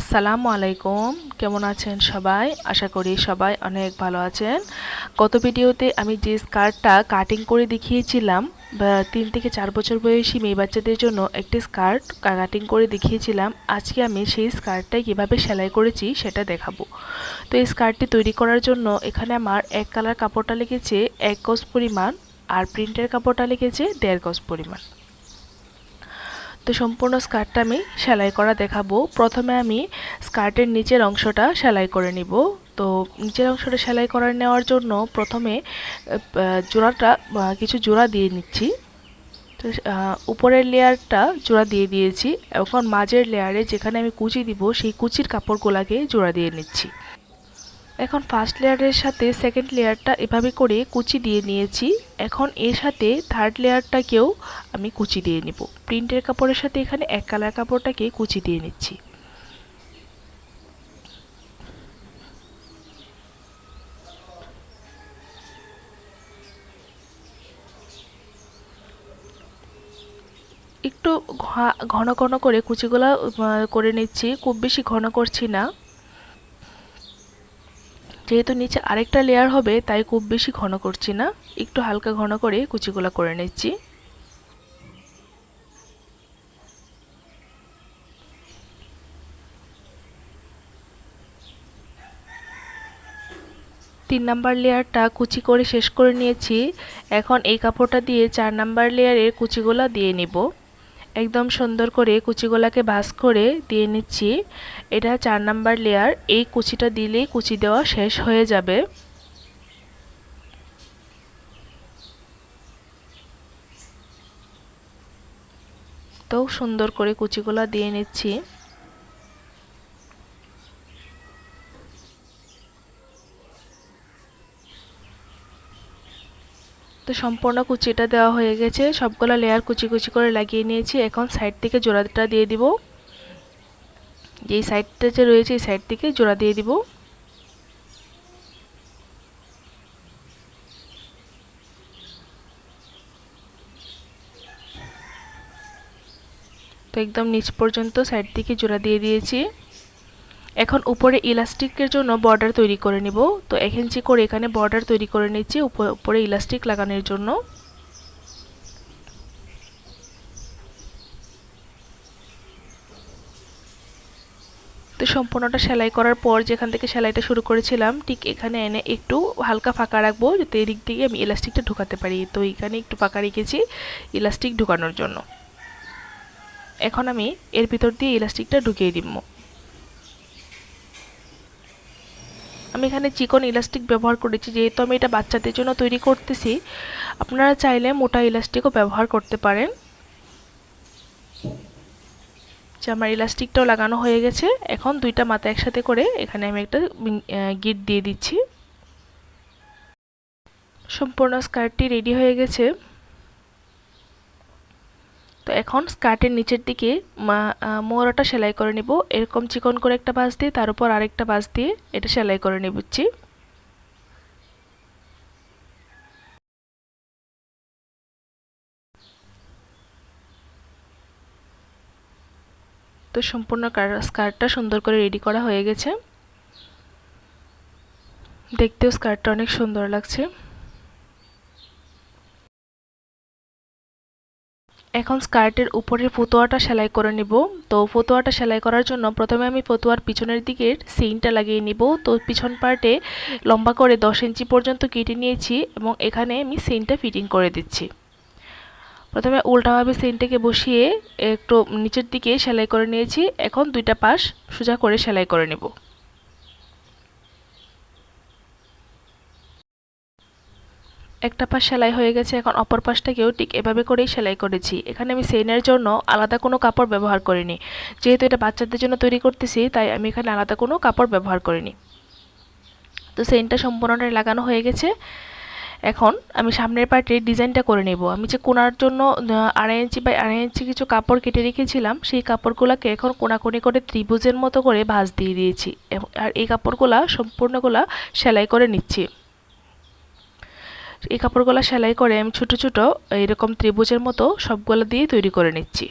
আসসালামু আলাইকুম। কেমন আছেন সবাই? আশা করি সবাই অনেক ভালো আছেন। গত ভিডিওতে আমি যে স্কার্টটা কাটিং করে দেখিয়েছিলাম তিন থেকে চার বছর বয়সী মেয়ে বাচ্চাদের জন্য একটি স্কার্ট কাটিং করে দেখিয়েছিলাম, আজকে আমি সেই স্কার্টটাই কীভাবে সেলাই করেছি সেটা দেখাবো। তো এই স্কার্টটি তৈরি করার জন্য এখানে আমার এক কালার কাপড়টা লেগেছে, এক গজ পরিমাণ, আর প্রিন্টের কাপড়টা লেগেছে দেড় গজ পরিমাণ। তো সম্পূর্ণ স্কার্টটা আমি সেলাই করা দেখাবো। প্রথমে আমি স্কার্টের নিচের অংশটা সেলাই করে নিব। তো নিচের অংশটা সেলাই করে নেওয়ার জন্য প্রথমে জোড়াটা কিছু জোড়া দিয়ে নিচ্ছি। তো উপরের লেয়ারটা জোড়া দিয়ে দিয়েছি। এখন মাঝের লেয়ারে যেখানে আমি কুচি দিব, সেই কুচির কাপড়গুলাকে জোড়া দিয়ে নিচ্ছি। এখন ফার্স্ট লেয়ারের সাথে সেকেন্ড লেয়ারটা এভাবে করে কুচি দিয়ে নিয়েছি। এখন এর সাথে থার্ড লেয়ারটাকেও আমি কুচি দিয়ে নিব। প্রিন্টের কাপড়ের সাথে এখানে এক কালার কাপড়টাকে কুচি দিয়ে নিচ্ছি। একটু ঘন ঘন করে কুচিগুলো করে নিচ্ছি। খুব বেশি ঘন করছি না। যেহেতু নিচে আরেকটা লেয়ার হবে, তাই খুব বেশি ঘন করছি না। একটু হালকা ঘন করে কুচিগুলা করে নিচ্ছি। তিন নাম্বার লেয়ারটা কুচি করে শেষ করে নিয়েছি। এখন এই কাপড়টা দিয়ে চার নাম্বার লেয়ারের কুচিগুলা দিয়ে নিব। একদম সুন্দর করে কুচিগুলাকে ভাস করে দিয়ে নিচ্ছি। এটা চার নাম্বার লেয়ার এই কুচিটা দিলেই কুচি দেওয়া শেষ হয়ে যাবে। তো সুন্দর করে কুচিগুলা দিয়ে নিচ্ছি। তো সম্পূর্ণ কুচিটা দেওয়া হয়ে গেছে। সবগুলো লেয়ার কুচি কুচি করে লাগিয়ে নিয়েছি। এখন সাইড থেকে জোড়াটা দিয়ে দিব। যেই সাইডটা যে রয়েছে, এই সাইড থেকে জোড়া দিয়ে দিব। তো একদম নিচ পর্যন্ত সাইড থেকে জোড়া দিয়ে দিয়েছি। এখন উপরে ইলাস্টিকের জন্য বর্ডার তৈরি করে নিব। তো এক ইঞ্চি করে এখানে বর্ডার তৈরি করে নিচ্ছি উপরে ইলাস্টিক লাগানোর জন্য। তো সম্পূর্ণটা সেলাই করার পর যেখান থেকে সেলাইটা শুরু করেছিলাম, ঠিক এখানে এনে একটু হালকা ফাঁকা রাখব, যাতে এদিক থেকে আমি ইলাস্টিকটা ঢুকাতে পারি। তো এখানে একটু ফাঁকা রেখেছি ইলাস্টিক ঢুকানোর জন্য। এখন আমি এর ভিতর দিয়ে ইলাস্টিকটা ঢুকিয়ে দিব। আমি এখানে চিকন ইলাস্টিক ব্যবহার করেছি, যেহেতু আমি এটা বাচ্চাদের জন্য তৈরি করতেছি, আপনারা চাইলে মোটা ইলাস্টিকও ব্যবহার করতে পারেন। যে আমার ইলাস্টিকটাও লাগানো হয়ে গেছে। এখন দুইটা মাথা একসাথে করে এখানে আমি একটা গিট দিয়ে দিচ্ছি। সম্পূর্ণ স্কার্টটি রেডি হয়ে গেছে। তো এখন স্কার্টের নিচের দিকে মোড়াটা সেলাই করে নিব। এরকম চিকন করে একটা বাস দিয়ে, তার উপর আরেকটা বাস দিয়ে এটা সেলাই করে নিবচ্ছি। তো সম্পূর্ণ স্কার্টটা সুন্দর করে রেডি করা হয়ে গেছে। দেখতেও স্কার্টটা অনেক সুন্দর লাগছে। এখন স্কার্টের উপরের ফতুয়াটা সেলাই করে নিব। তো ফতুয়াটা সেলাই করার জন্য প্রথমে আমি ফতুয়ার পিছনের দিকের সেইনটা লাগিয়ে নিব। তো পিছন পার্টে লম্বা করে দশ ইঞ্চি পর্যন্ত কেটে নিয়েছি এবং এখানে আমি সেইনটা ফিটিং করে দিচ্ছি। প্রথমে উল্টাভাবে সেইনটাকে বসিয়ে একটু নিচের দিকে সেলাই করে নিয়েছি। এখন দুইটা পাশ সোজা করে সেলাই করে নেব। একটা পাশ সেলাই হয়ে গেছে, এখন অপর পাশটাকেও ঠিক এভাবে করেই সেলাই করেছি। এখানে আমি সেইনের জন্য আলাদা কোনো কাপড় ব্যবহার করিনি। যেহেতু এটা বাচ্চাদের জন্য তৈরি করতেছি, তাই আমি এখানে আলাদা কোনো কাপড় ব্যবহার করিনি। তো সেইনটা সম্পূর্ণটা লাগানো হয়ে গেছে। এখন আমি সামনের পার্টির ডিজাইনটা করে নেব। আমি যে কোনার জন্য আড়াই ইঞ্চি বা আড়াই ইঞ্চি কিছু কাপড় কেটে রেখেছিলাম, সেই কাপড়গুলোকে এখন কোনাকুনি করে ত্রিভুজের মতো করে ভাঁজ দিয়ে দিয়েছি। আর এই কাপড়গুলা, সম্পূর্ণগুলা সেলাই করে নিচ্ছি। এই কাপড়গুলো সেলাই করে আমি ছোট ছোট এরকম ত্রিভুজের মতো সবগুলো দিয়ে তৈরি করে নিচ্ছি।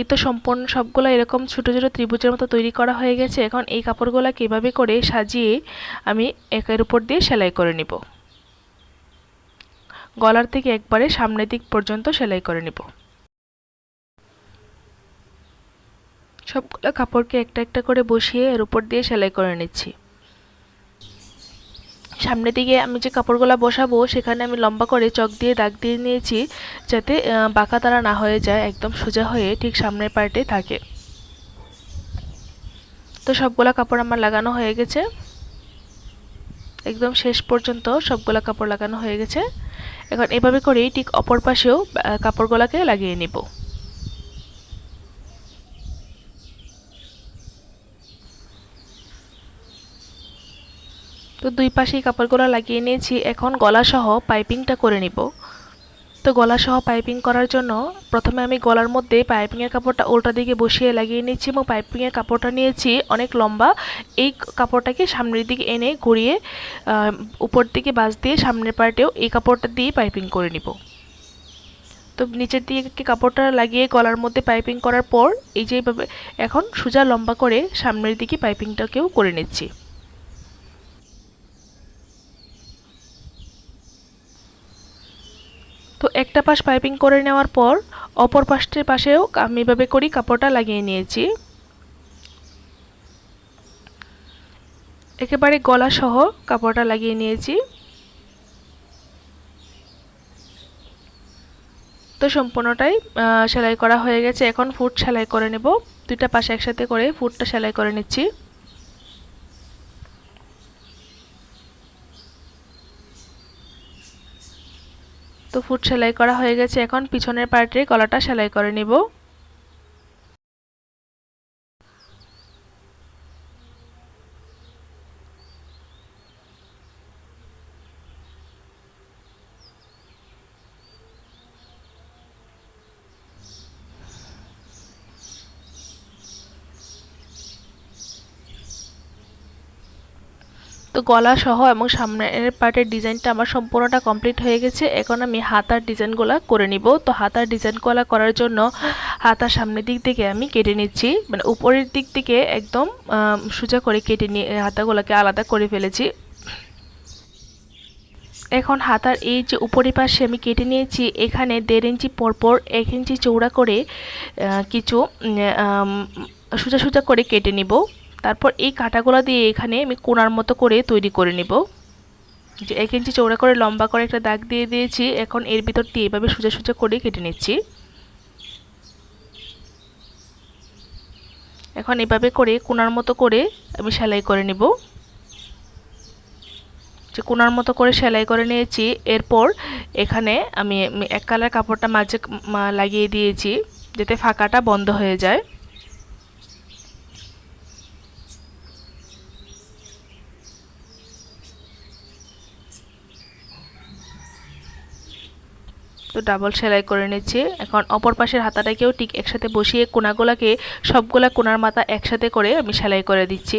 এই তো সম্পূর্ণ সবগুলো এরকম ছোট ছোট ত্রিভুজের মতো তৈরি করা হয়ে গেছে। এখন এই কাপড়গুলো কীভাবে করে সাজিয়ে আমি একের উপর দিয়ে সেলাই করে নিব। গলার থেকে একবারে সামনের দিক পর্যন্ত সেলাই করে নিব। সবগুলো কাপড়কে একটা একটা করে বসিয়ে এর উপর দিয়ে সেলাই করে নিচ্ছি। সামনের দিকে আমি যে কাপড়গুলো বসাবো, সেখানে আমি লম্বা করে চক দিয়ে দাগ দিয়ে নিয়েছি যাতে বাঁকা তারা না হয়ে যায়, একদম সোজা হয়ে ঠিক সামনের পার্টে থাকে। তো সবগুলা কাপড় আমার লাগানো হয়ে গেছে। একদম শেষ পর্যন্ত সবগুলা কাপড় লাগানো হয়ে গেছে। এখন এভাবে করেই ঠিক অপর পাশেও কাপড়গুলোকে লাগিয়ে নিব। তো দুই পাশেই কাপড়গুলো লাগিয়ে নিয়েছি। এখন গলা সহ পাইপিংটা করে নিব। তো গলা সহ পাইপিং করার জন্য প্রথমে আমি গলার মধ্যে পাইপিংয়ের কাপড়টা উল্টা দিকে বসিয়ে লাগিয়ে নিয়েছি এবং পাইপিংয়ের কাপড়টা নিয়েছি অনেক লম্বা। এই কাপড়টাকে সামনের দিকে এনে ঘুরিয়ে উপর দিকে বাস দিয়ে সামনের পার্টেও এই কাপড়টা দিয়ে পাইপিং করে নিব। তো নিচের দিকে কাপড়টা লাগিয়ে গলার মধ্যে পাইপিং করার পর এই যেভাবে এখন সোজা লম্বা করে সামনের দিকে পাইপিংটাকেও করে নিচ্ছি। তো একটা পাশ পাইপিং করে নেওয়ার পর, অপর পাশটির পাশেও আমি এভাবে করি, কাপড়টা লাগিয়ে নিয়েছি। একেবারে গলা সহ কাপড়টা লাগিয়ে নিয়েছি। তো সম্পূর্ণটাই সেলাই করা হয়ে গেছে। এখন ফুট সেলাই করে নেব। দুইটা পাশে একসাথে করে ফুটটা সেলাই করে নিচ্ছি। তো ফুট সেলাই করা হয়ে গেছে। এখন পিছনের পার্টের গলাটা সেলাই করে নিব। গলা সহ এবং সামনের পার্টের ডিজাইনটা আমার সম্পূর্ণটা কমপ্লিট হয়ে গেছে, এখন আমি হাতার ডিজাইনগুলো করে নিব। তো হাতার ডিজাইনগুলো করার জন্য হাতার সামনের দিক থেকে আমি কেটে নিচ্ছি। মানে উপরের দিক থেকে একদম সোজা করে কেটে নিয়ে হাতাগুলোকে আলাদা করে ফেলেছি। এখন হাতার এই যে উপরের পাশে আমি কেটে নিয়েছি, এখানে দেড় ইঞ্চি পরপর এক ইঞ্চি চৌড়া করে কিছু সোজা সোজা করে কেটে নিব। তারপর এই কাটাগুলো দিয়ে এখানে আমি কোনার মতো করে তৈরি করে নিব। যে এক ইঞ্চি চৌড়া করে, লম্বা করে একটা দাগ দিয়ে দিয়েছি। এখন এর ভিতর দিয়ে এভাবে সোজা সোজা করে কেটে নিচ্ছি। এখন এভাবে করে কোনার মতো করে আমি সেলাই করে নিব। যে কোনার মতো করে সেলাই করে নিয়েছি, এরপর এখানে আমি এক কালার কাপড়টা মাঝে লাগিয়ে দিয়েছি, যাতে ফাঁকাটা বন্ধ হয়ে যায়। তো ডাবল সেলাই করে নিচ্ছি। এখন অপর পাশের হাতাটাকেও ঠিক একসাথে বসিয়ে কোনাগুলাকে সবগুলা কোনার মাথা একসাথে করে আমি সেলাই করে দিচ্ছি।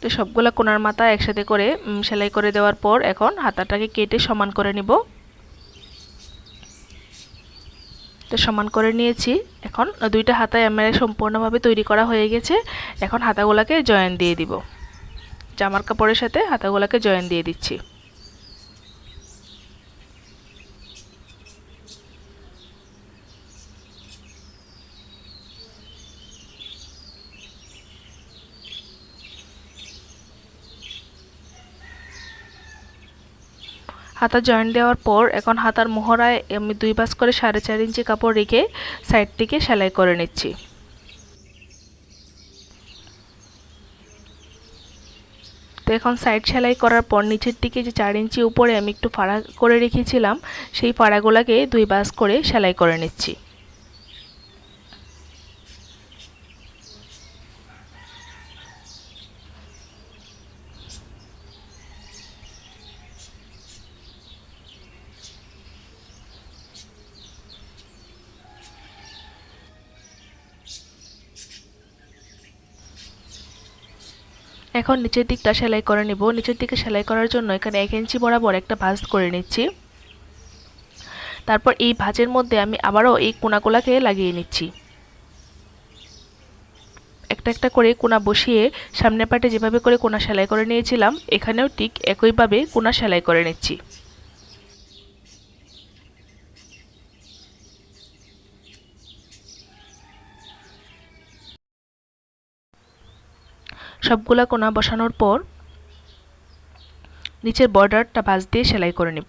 তো সবগুলা কোনার মাথা একসাথে করে সেলাই করে দেওয়ার পর এখন হাতাটাকে কেটে সমান করে নিব তো সমান করে নিয়েছি। এখন দুইটা হাতায় আমার সম্পূর্ণভাবে তৈরি করা হয়ে গেছে। এখন হাতাগুলাকে জয়েন দিয়ে দিব। জামার কাপড়ের সাথে হাতাগুলাকে জয়েন দিয়ে দিচ্ছি। হাতা জয়েন্ট দেওয়ার পর এখন হাতার মোহরায় আমি দুই বাস করে সাড়ে চার ইঞ্চি কাপড় রেখে সাইডটিকে সেলাই করে নিচ্ছি। তো এখন সাইড সেলাই করার পর নিচের দিকে যে চার ইঞ্চি উপরে আমি একটু ফাড়া করে রেখেছিলাম, সেই ফাড়াগুলোকে দুই বাস করে সেলাই করে নিচ্ছি। এখন নিচের দিকটা সেলাই করে নেব। নিচের দিকে সেলাই করার জন্য এখানে এক ইঞ্চি বরাবর একটা ভাঁজ করে নিচ্ছি। তারপর এই ভাঁজের মধ্যে আমি আবারও এই কোনাগুলাকে লাগিয়ে নিচ্ছি। একটা একটা করে কোনা বসিয়ে সামনের পাটে যেভাবে করে কোনা সেলাই করে নিয়েছিলাম, এখানেও ঠিক একইভাবে কোনা সেলাই করে নিচ্ছি। সবগুলা কোনা বসানোর পর নিচের বর্ডারটা ভাঁজ দিয়ে সেলাই করে নেব।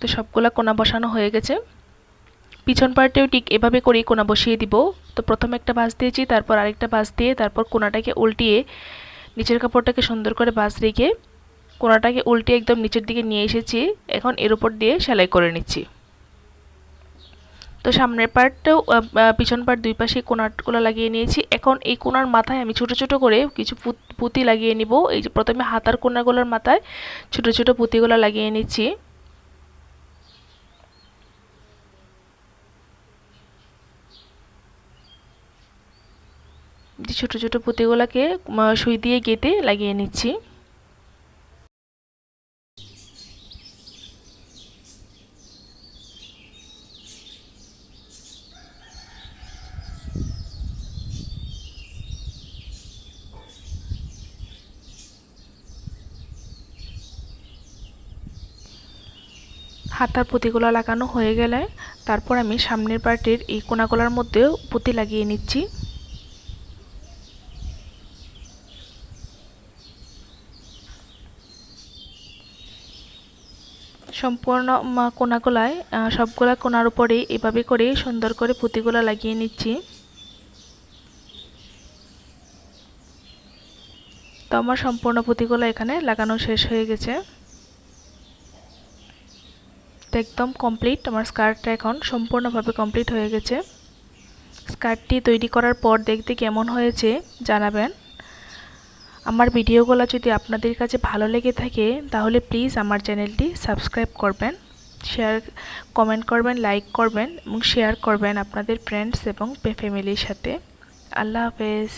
তো সবগুলা কোনা বসানো হয়ে গেছে। পিছন পার্টেও ঠিক এভাবে করেই কোনা বসিয়ে দিব। তো প্রথমে একটা বাস দিয়েছি, তারপর আরেকটা বাস দিয়ে তারপর কোনাটাকে উল্টিয়ে নিচের কাপড়টাকে সুন্দর করে বাস রেখে কোনাটাকে উল্টে একদম নিচের দিকে নিয়ে এসেছি। এখন এর উপর দিয়ে সেলাই করে নিচ্ছি। তো সামনের পার্টটাও পিছন পার্ট দুই পাশে কোনাগুলো লাগিয়ে নিয়েছি। এখন এই কোনার মাথায় আমি ছোট ছোট করে কিছু পুঁতি লাগিয়ে নিব। এই যে প্রথমে হাতার কোনাগুলোর মাথায় ছোট ছোট পুঁতিগুলো লাগিয়ে নিচ্ছি। ছোট ছোট পুঁতিগুলোকে সুই দিয়ে গেঁথে লাগিয়ে নিচ্ছি। হাতার পুঁতিগুলো লাগানো হয়ে গেলে তারপর আমি সামনের পার্টির এই কোনাগুলোর মধ্যেও পুঁতি লাগিয়ে নিচ্ছি। সম্পূর্ণ কোনাগুলায় সবগুলা কোনার উপরে এভাবে করে সুন্দর করে পুঁতিগুলা লাগিয়ে নিচ্ছি। তো আমার সম্পূর্ণ পুঁতিগুলো এখানে লাগানো শেষ হয়ে গেছে। একদম কমপ্লিট আমার স্কার্টটা এখন সম্পূর্ণভাবে কমপ্লিট হয়ে গেছে। স্কার্টটি তৈরি করার পর দেখতে কেমন হয়েছে জানাবেন। আমার ভিডিওগুলো যদি আপনাদের কাছে ভালো লেগে থাকে, তাহলে প্লিজ আমার চ্যানেলটি সাবস্ক্রাইব করবেন শেয়ার কমেন্ট করবেন লাইক করবেন এবং শেয়ার করবেন আপনাদের ফ্রেন্ডস এবং ফ্যামিলির সাথে। আল্লাহ হাফেজ।